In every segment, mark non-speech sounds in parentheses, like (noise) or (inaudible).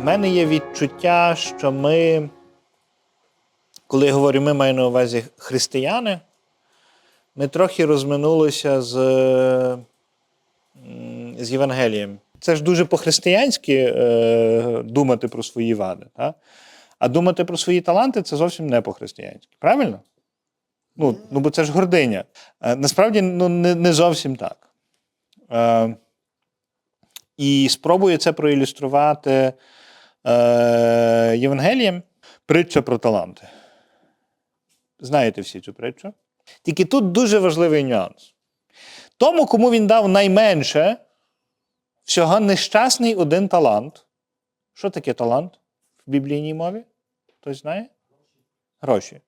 В мене є відчуття, що ми, коли я говорю, ми маю на увазі християни, ми трохи розминулися з, з Євангелієм. Це ж дуже по-християнськи е, думати про свої вади. Та? А думати про свої таланти це зовсім не по-християнськи. Правильно? Ну, ну бо це ж гординя. Е, насправді ну, не, не зовсім так. Е, і спробую це проілюструвати е, Євангелієм. Притча про таланти. Знаєте всі цю притчу? Тільки тут дуже важливий нюанс. Тому, кому він дав найменше, всього нещасний один талант. Що таке талант в біблійній мові? Хтось знає? Гроші.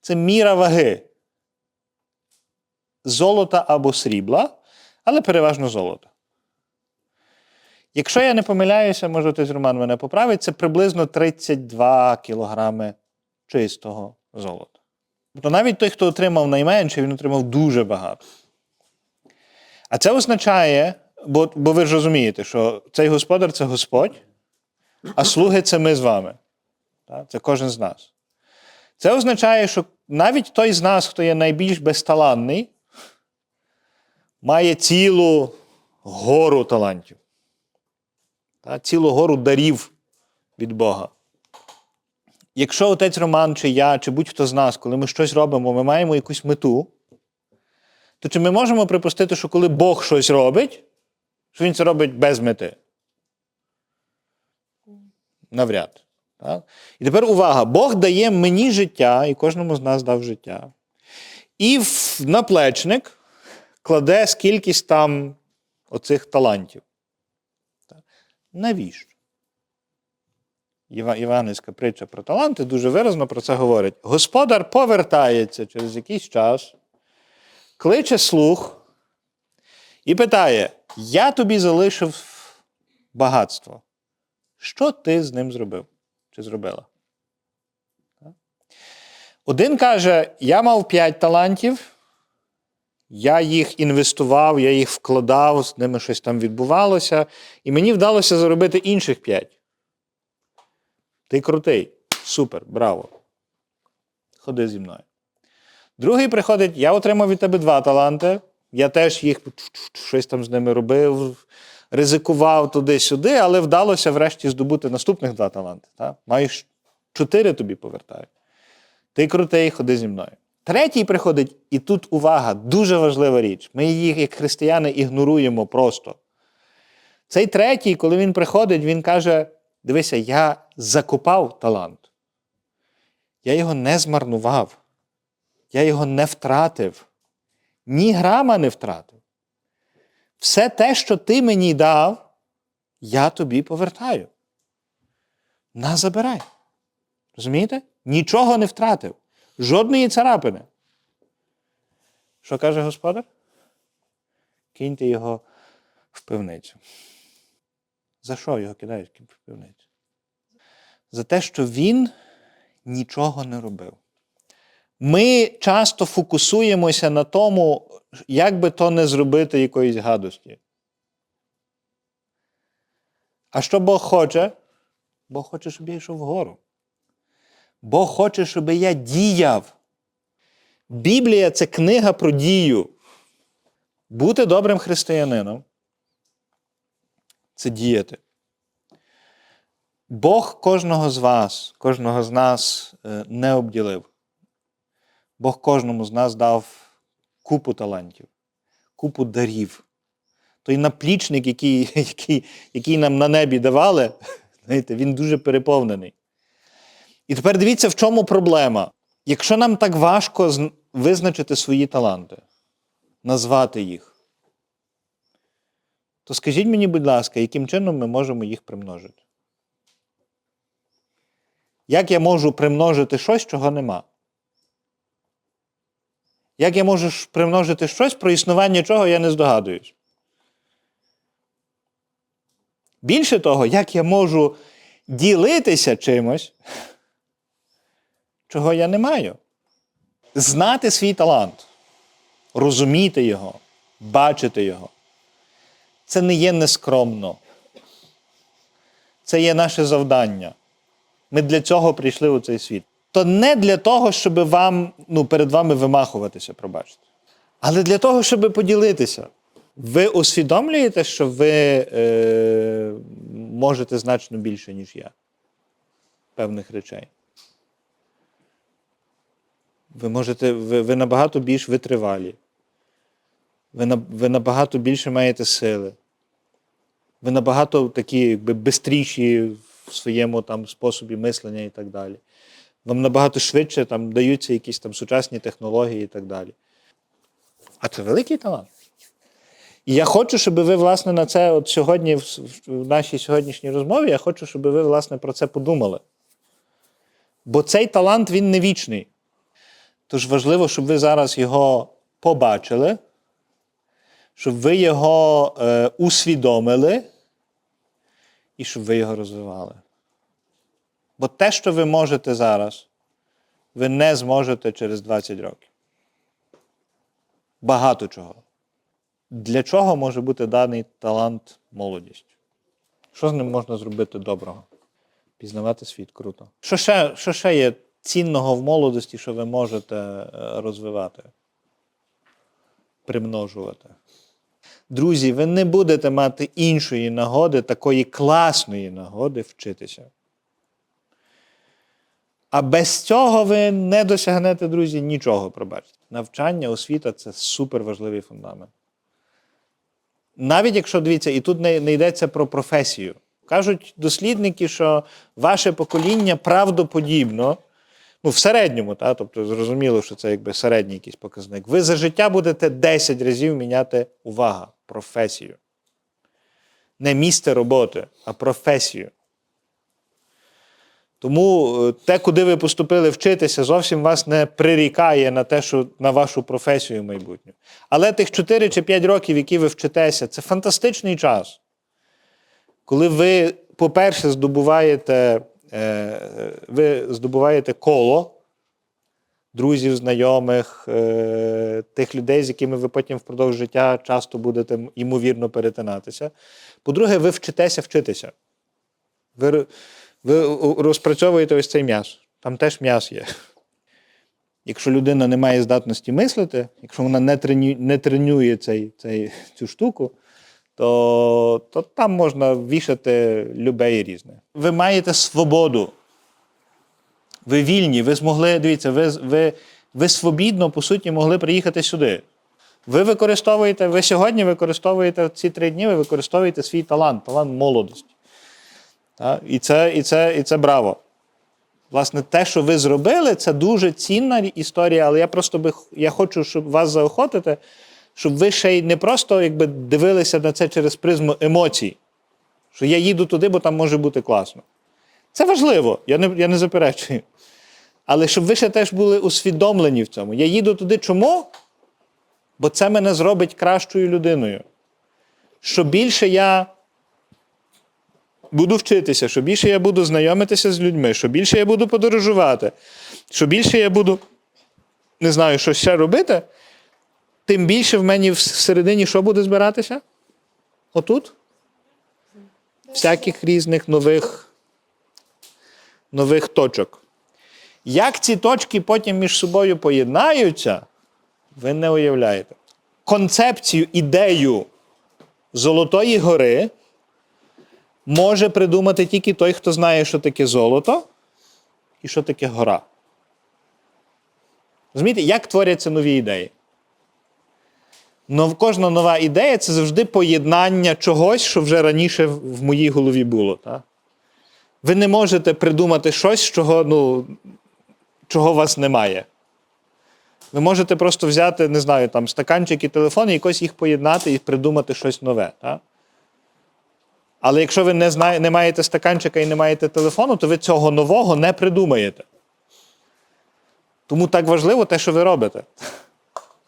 Це міра ваги. Золота або срібла, але переважно золота. Якщо я не помиляюся, може хтось Роман мене поправить, це приблизно 32 кілограми чистого золота. Тобто навіть той, хто отримав найменше, він отримав дуже багато. А це означає, бо, бо ви ж розумієте, що цей господар це Господь, а слуги це ми з вами. Це кожен з нас. Це означає, що навіть той з нас, хто є найбільш безталанний, має цілу гору талантів. Та, цілу гору дарів від Бога. Якщо отець Роман, чи я, чи будь-хто з нас, коли ми щось робимо, ми маємо якусь мету, то чи ми можемо припустити, що коли Бог щось робить, що він це робить без мети? Навряд. Так? І тепер увага: Бог дає мені життя, і кожному з нас дав життя. І в наплечник кладе скількись там оцих талантів. Навіщо? Євангельська притча про таланти дуже виразно про це говорить. Господар повертається через якийсь час, кличе слуг і питає: Я тобі залишив багатство. Що ти з ним зробив? Чи зробила? Один каже: Я мав п'ять талантів, я їх інвестував, я їх вкладав, з ними щось там відбувалося, і мені вдалося заробити інших п'ять. Ти крутий, супер, браво. Ходи зі мною. Другий приходить, я отримав від тебе два таланти. Я теж їх щось там з ними робив, ризикував туди-сюди, але вдалося врешті здобути наступних два таланти. Та? Маєш чотири тобі повертаю. Ти крутий, ходи зі мною. Третій приходить, і тут увага, дуже важлива річ. Ми її, як християни, ігноруємо просто. Цей третій, коли він приходить, він каже: дивися, я закопав талант. Я його не змарнував. Я його не втратив. Ні грама не втратив. Все те, що ти мені дав, я тобі повертаю. На забирай. Розумієте? Нічого не втратив. Жодної царапини. Що каже господар? Киньте його в пивницю. За що його кидають в пивницю? За те, що він нічого не робив. Ми часто фокусуємося на тому, як би то не зробити якоїсь гадості. А що Бог хоче? Бог хоче, щоб я йшов вгору. Бог хоче, щоб я діяв. Біблія це книга про дію. Бути добрим християнином це діяти. Бог кожного з вас, кожного з нас е, не обділив. Бог кожному з нас дав купу талантів, купу дарів. Той наплічник, який, (laughs) який, який нам на небі давали, знаєте, він дуже переповнений. І тепер дивіться, в чому проблема. Якщо нам так важко визначити свої таланти, назвати їх, то скажіть мені, будь ласка, яким чином ми можемо їх примножити? Як я можу примножити щось, чого нема? Як я можу примножити щось, про існування чого я не здогадуюсь? Більше того, як я можу ділитися чимось, чого я не маю? Знати свій талант, розуміти його, бачити його. Це не є нескромно. це є наше завдання. Ми для цього прийшли у цей світ. То не для того, щоб вам, ну, перед вами вимахуватися, пробачте. Але для того, щоб поділитися. Ви усвідомлюєте, що ви е, можете значно більше, ніж я. Певних речей. Ви можете, ви, ви набагато більш витривалі. Ви, ви набагато більше маєте сили. Ви набагато такі, якби, бистріші в своєму там, способі мислення і так далі. Вам набагато швидше там, даються якісь там сучасні технології і так далі. А це великий талант. І я хочу, щоб ви, власне, на це от сьогодні, в нашій сьогоднішній розмові, я хочу, щоб ви, власне, про це подумали. Бо цей талант він не вічний. Тож важливо, щоб ви зараз його побачили, щоб ви його е, усвідомили і щоб ви його розвивали. Бо те, що ви можете зараз, ви не зможете через 20 років. Багато чого. Для чого може бути даний талант молодість? Що з ним можна зробити доброго? Пізнавати світ круто. Що ще, що ще є цінного в молодості, що ви можете е, розвивати? Примножувати. Друзі, ви не будете мати іншої нагоди, такої класної нагоди вчитися. А без цього ви не досягнете, друзі, нічого, пробачте. Навчання, освіта це супер важливий фундамент. Навіть якщо дивіться, і тут не, не йдеться про професію. Кажуть дослідники, що ваше покоління правдоподібно, ну, в середньому, та, тобто зрозуміло, що це якби середній якийсь показник. Ви за життя будете 10 разів міняти увага, професію. Не місце роботи, а професію. Тому е, те, куди ви поступили вчитися, зовсім вас не прирікає на те, що на вашу професію майбутню. Але тих 4 чи 5 років, які ви вчитеся, це фантастичний час. Коли ви, по-перше, здобуваєте, ви здобуваєте коло друзів, знайомих, е, тих людей, з якими ви потім впродовж життя часто будете ймовірно перетинатися. По-друге, ви вчитеся вчитися. Ви, ви розпрацьовуєте ось цей м'яз. Там теж м'яз є. Якщо людина не має здатності мислити, якщо вона не, тренує цей, цей, цю штуку, то, то там можна вішати любе і різне. Ви маєте свободу. Ви вільні, ви змогли, дивіться, ви, ви, ви свобідно, по суті, могли приїхати сюди. Ви використовуєте, ви сьогодні використовуєте ці три дні, ви використовуєте свій талант, талант молодості. Та? І, це, і, це, і це браво. Власне, те, що ви зробили, це дуже цінна історія, але я просто би, я хочу, щоб вас заохотити, щоб ви ще й не просто якби, дивилися на це через призму емоцій, що я їду туди, бо там може бути класно. Це важливо, я не, я не заперечую. Але щоб ви ще теж були усвідомлені в цьому. Я їду туди чому? Бо це мене зробить кращою людиною. Що більше я буду вчитися, що більше я буду знайомитися з людьми, що більше я буду подорожувати, що більше я буду, не знаю, що ще робити, тим більше в мені всередині що буде збиратися? Отут? Всяких різних нових, нових точок. Як ці точки потім між собою поєднаються, ви не уявляєте. Концепцію, ідею Золотої гори може придумати тільки той, хто знає, що таке золото і що таке гора. Розумієте, як творяться нові ідеї? Нов, кожна нова ідея це завжди поєднання чогось, що вже раніше в моїй голові було. Так? Ви не можете придумати щось, чого, ну, чого у вас немає. Ви можете просто взяти, не знаю, там стаканчик і телефон і якось їх поєднати і придумати щось нове. Так? Але якщо ви не, знає, не маєте стаканчика і не маєте телефону, то ви цього нового не придумаєте. Тому так важливо те, що ви робите.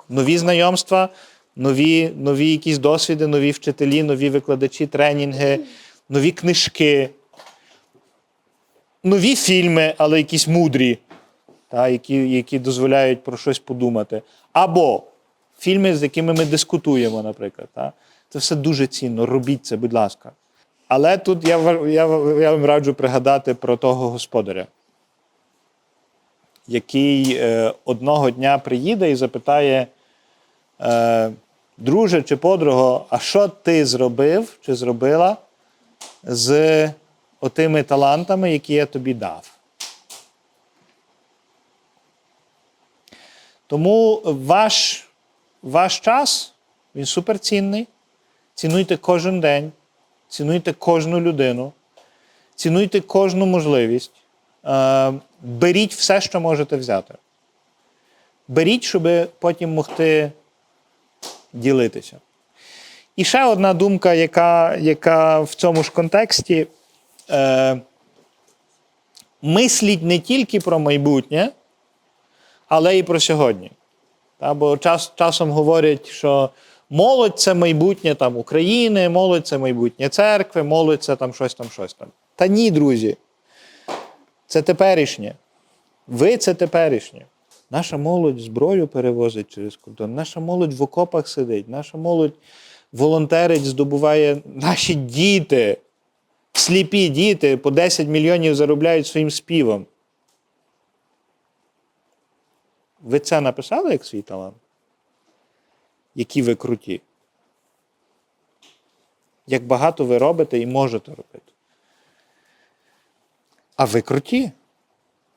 Нові знайомства, нові, нові якісь досвіди, нові вчителі, нові викладачі, тренінги, нові книжки, нові фільми, але якісь мудрі, та, які, які дозволяють про щось подумати. Або фільми, з якими ми дискутуємо, наприклад. Та. Це все дуже цінно. Робіть це, будь ласка. Але тут я, я, я вам раджу пригадати про того господаря, який е, одного дня приїде і запитає: друже чи подруго, а що ти зробив чи зробила з отими талантами, які я тобі дав? Тому ваш, ваш час він суперцінний. Цінуйте кожен день, цінуйте кожну людину, цінуйте кожну можливість. Е, беріть все, що можете взяти. Беріть, щоб потім могти ділитися. І ще одна думка, яка, яка в цьому ж контексті. Е, мисліть не тільки про майбутнє, але і про сьогодні. Та, бо час, часом говорять, що молодь це майбутнє там, України, молодь це майбутнє церкви, молодь це там щось там, щось там. Та ні, друзі. Це теперішнє. Ви це теперішнє. Наша молодь зброю перевозить через кордон, наша молодь в окопах сидить, наша молодь волонтерить, здобуває наші діти, сліпі діти по 10 мільйонів заробляють своїм співом. Ви це написали як свій талант? Які ви круті? Як багато ви робите і можете робити? А ви круті.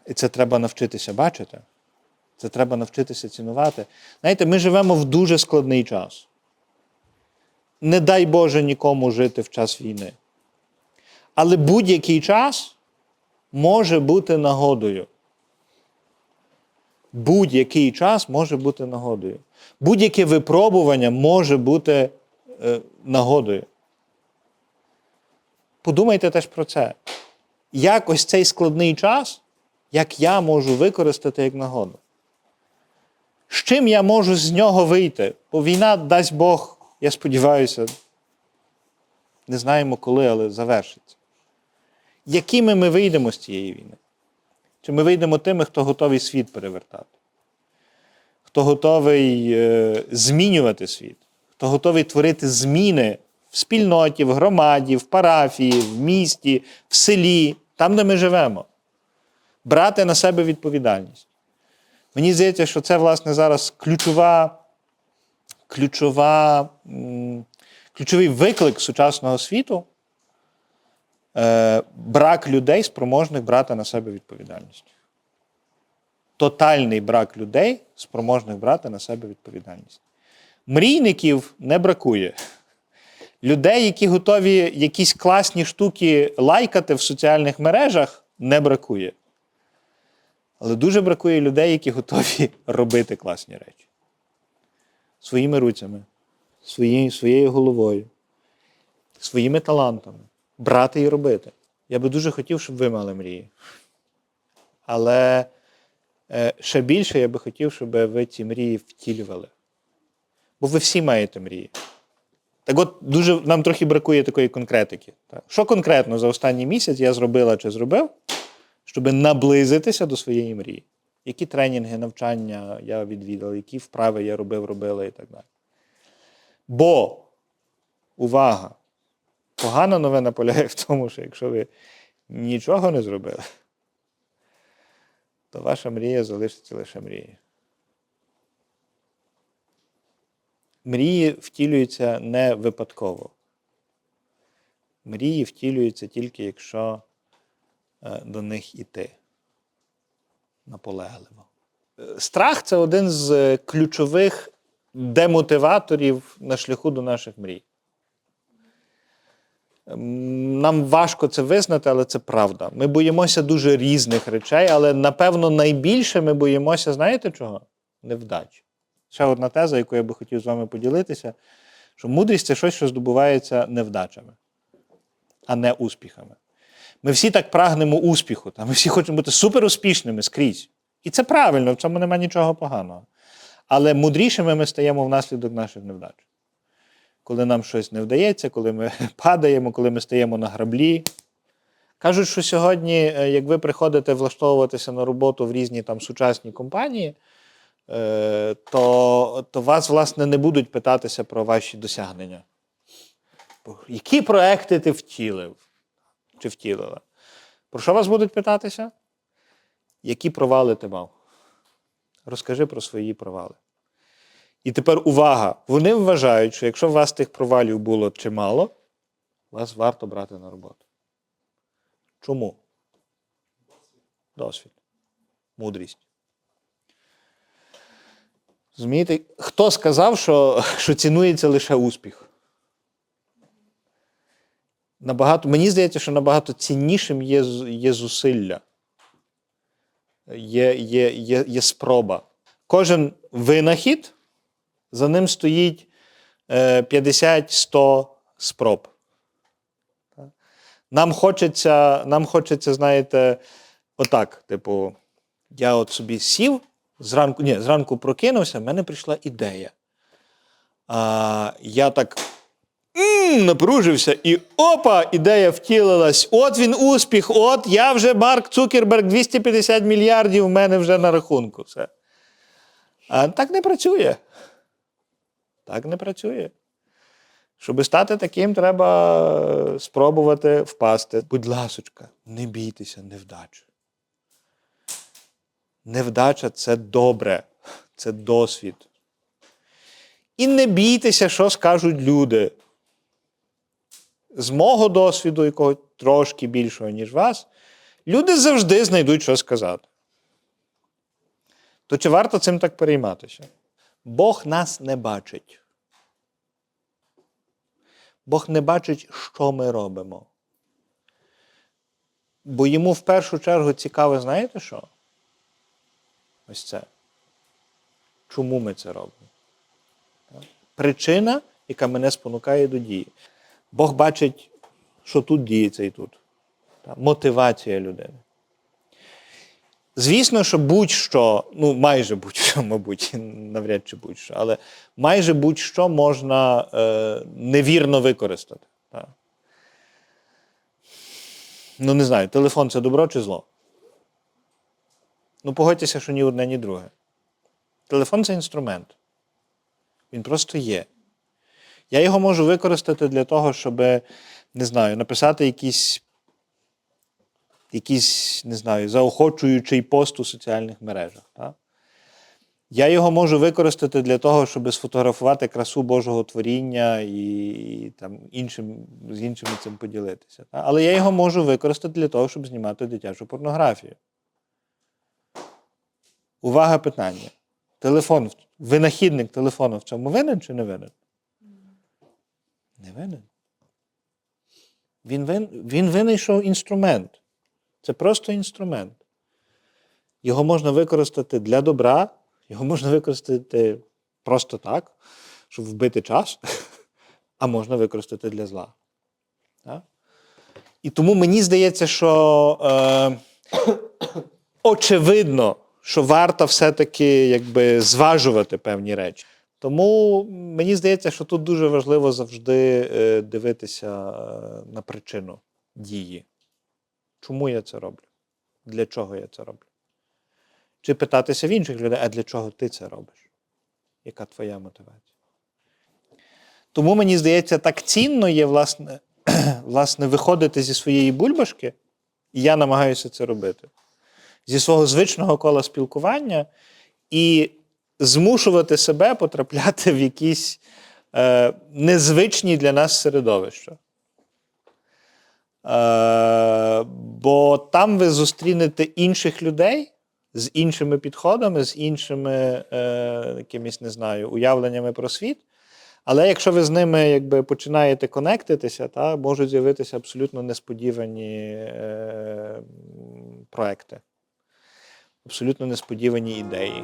І це треба навчитися бачити. Це треба навчитися цінувати. Знаєте, ми живемо в дуже складний час. Не дай Боже нікому жити в час війни. Але будь-який час може бути нагодою. Будь-який час може бути нагодою. Будь-яке випробування може бути е, нагодою. Подумайте теж про це. Як ось цей складний час, як я можу використати як нагоду? З чим я можу з нього вийти? Бо війна, дасть Бог, я сподіваюся, не знаємо коли, але завершиться. Якими ми вийдемо з цієї війни? Чи ми вийдемо тими, хто готовий світ перевертати? Хто готовий е, змінювати світ, хто готовий творити зміни в спільноті, в громаді, в парафії, в місті, в селі, там, де ми живемо, брати на себе відповідальність. Мені здається, що це, власне, зараз ключова, ключова, ключовий виклик сучасного світу е, брак людей, спроможних брати на себе відповідальність. Тотальний брак людей, спроможних брати на себе відповідальність. Мрійників не бракує. Людей, які готові якісь класні штуки лайкати в соціальних мережах, не бракує. Але дуже бракує людей, які готові (laughs) робити класні речі. Своїми руцями, своєю, своєю головою, своїми талантами. Брати і робити. Я би дуже хотів, щоб ви мали мрії. Але е, ще більше я би хотів, щоб ви ці мрії втілювали. Бо ви всі маєте мрії. Так от дуже нам трохи бракує такої конкретики. Так? Що конкретно за останній місяць я зробила чи зробив, щоб наблизитися до своєї мрії? Які тренінги, навчання я відвідав, які вправи я робив, робила і так далі. Бо, увага! Погана новина полягає в тому, що якщо ви нічого не зробили, то ваша мрія залишиться лише мрією. Мрії втілюються не випадково. Мрії втілюються тільки якщо до них іти наполегливо. Е, Страх це один з е, ключових демотиваторів на шляху до наших мрій. Нам важко це визнати, але це правда. Ми боїмося дуже різних речей, але напевно найбільше ми боїмося, знаєте чого? Невдач. Ще одна теза, яку я би хотів з вами поділитися, що мудрість це щось, що здобувається невдачами, а не успіхами. Ми всі так прагнемо успіху, та ми всі хочемо бути суперуспішними скрізь. І це правильно, в цьому немає нічого поганого. Але мудрішими ми стаємо внаслідок наших невдач. Коли нам щось не вдається, коли ми (laughs) падаємо, коли ми стаємо на граблі. Кажуть, що сьогодні, е, як ви приходите влаштовуватися на роботу в різні там сучасні компанії, е, то, то вас, власне, не будуть питатися про ваші досягнення. Які проекти ти втілив чи втілила? Про що вас будуть питатися? Які провали ти мав? Розкажи про свої провали. І тепер увага! Вони вважають, що якщо у вас тих провалів було чимало, вас варто брати на роботу. Чому? Досвід. Мудрість. Зумієте, хто сказав, що, що цінується лише успіх? Набагато, мені здається, що набагато ціннішим є, є зусилля, є, є, є, є спроба. Кожен винахід, за ним стоїть е, 50-100 спроб. Нам хочеться, нам хочеться, знаєте, отак, типу, я от собі сів, зранку, ні, зранку прокинувся, в мене прийшла ідея. А, я так напружився, і опа, ідея втілилась. От він успіх, от я вже Марк Цукерберг, 250 мільярдів в мене вже на рахунку. Все. А так не працює. Так не працює. Щоб стати таким, треба спробувати впасти. Будь ласочка, не бійтеся невдач. Невдача це добре, це досвід. І не бійтеся, що скажуть люди. З мого досвіду, якого трошки більшого, ніж вас, люди завжди знайдуть, що сказати. То чи варто цим так перейматися? Бог нас не бачить. Бог не бачить, що ми робимо. Бо йому в першу чергу цікаво, знаєте що? Ось це. Чому ми це робимо? Причина, яка мене спонукає до дії. Бог бачить, що тут діється і тут. Мотивація людини. Звісно, що будь-що, ну майже будь-що, (laughs) мабуть, навряд чи будь-що, але майже будь-що можна е, невірно використати. Так? Ну, не знаю, телефон це добро чи зло? Ну, погодьтеся, що ні одне, ні друге. Телефон це інструмент. Він просто є. Я його можу використати для того, щоб, не знаю, написати якийсь, якийсь не знаю, заохочуючий пост у соціальних мережах. Так? Я його можу використати для того, щоб сфотографувати красу Божого творіння і там, іншим, з іншими цим поділитися. Так? Але я його можу використати для того, щоб знімати дитячу порнографію. Увага питання. Телефон, винахідник телефону в цьому винен чи не винен? Не винен. Він, він винайшов інструмент. Це просто інструмент. Його можна використати для добра, його можна використати просто так, щоб вбити час, (laughs) а можна використати для зла. Так? І тому мені здається, що е, (coughs) очевидно, що варто все-таки якби, зважувати певні речі. Тому мені здається, що тут дуже важливо завжди е, дивитися е, на причину дії. Чому я це роблю? Для чого я це роблю? Чи питатися в інших людей, а для чого ти це робиш? Яка твоя мотивація? Тому мені здається, так цінно є, власне, (clears throat) власне, виходити зі своєї бульбашки, і я намагаюся це робити, зі свого звичного кола спілкування і змушувати себе потрапляти в якісь е, незвичні для нас середовища. Е, бо там ви зустрінете інших людей з іншими підходами, з іншими е, якимись, не знаю, уявленнями про світ. Але якщо ви з ними якби, починаєте конектитися, та, можуть з'явитися абсолютно несподівані е, проекти, абсолютно несподівані ідеї.